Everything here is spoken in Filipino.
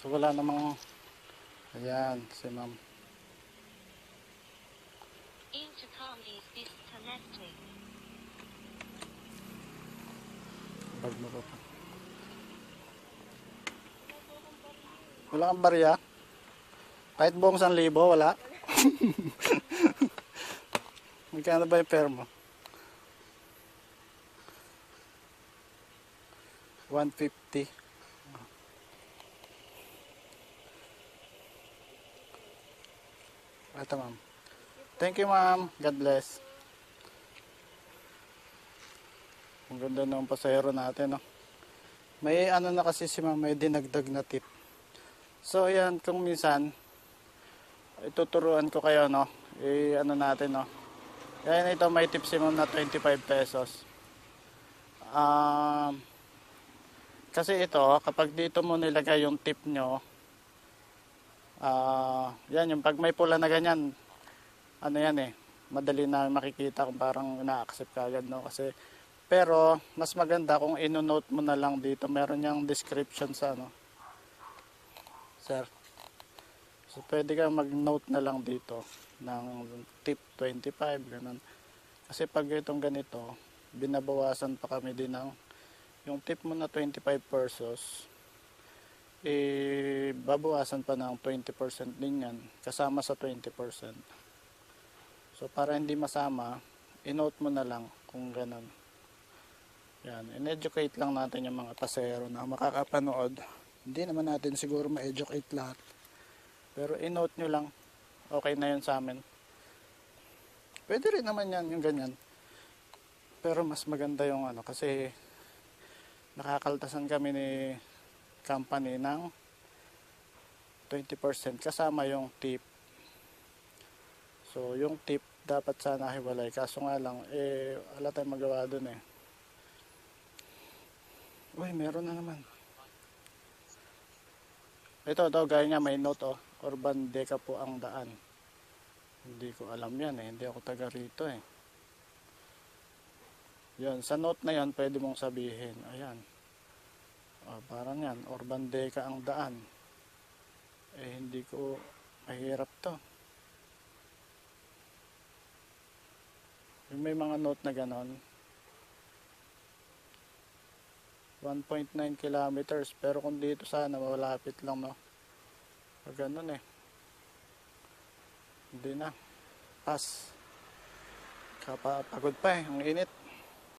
So wala namang Ayan, si ma'am. Intercom is disconnected. Bag mo pa pa. Wala kang barya? Kahit buong 1,000, wala? Magkano ba yung mo? 150. Ito ma'am. Thank you ma'am. God bless. Ang ganda ng pasahero natin, no? May ano na kasi si ma'am, may dinagdag na tip. So, ayan, kung minsan, ituturuan ko kayo, no? Eh, ano natin, no? Ayan, ito, may tip si ma'am na 25 pesos. Um, kasi ito, kapag dito mo nilagay yung tip nyo, ah, yan, yung pag may pula na ganyan, ano yan eh, madali na makikita kung parang na-accept ka agad, no? Kasi, pero, mas maganda kung ino-note mo na lang dito. Meron niyang description sa ano. Sir. So, pwede ka mag-note na lang dito ng tip 25, ganun. Kasi pag itong ganito, binabawasan pa kami din ng yung tip mo na 25 pesos, eh, babawasan pa ng 20% din yan, kasama sa 20%. So, para hindi masama, inote mo na lang kung ganun. Yan, in-educate lang natin yung mga pasero na makakapanood. Hindi naman natin siguro ma-educate lahat. Pero in-note nyo lang, okay na yun sa amin. Pwede rin naman yan, yung ganyan. Pero mas maganda yung ano, kasi nakakaltasan kami ni company ng 20% kasama yung tip. So, yung tip dapat sana hiwalay. Kaso nga lang, eh, wala tayong magawa dun eh. Uy, meron na naman. Ito, ito, gaya nga may note oh. Urban Deca po ang daan. Hindi ko alam yan eh. Hindi ako taga rito eh. Yun, sa note na yan, pwede mong sabihin. Ayan. Oh, parang yan, Urban Deca ang daan. Eh, hindi ko mahirap to. Yung may mga note na ganon, 1.9 kilometers. Pero kung dito sana, malapit lang, no? Pag ganun eh. Hindi na. Pass. Kapapagod pa eh. Ang init.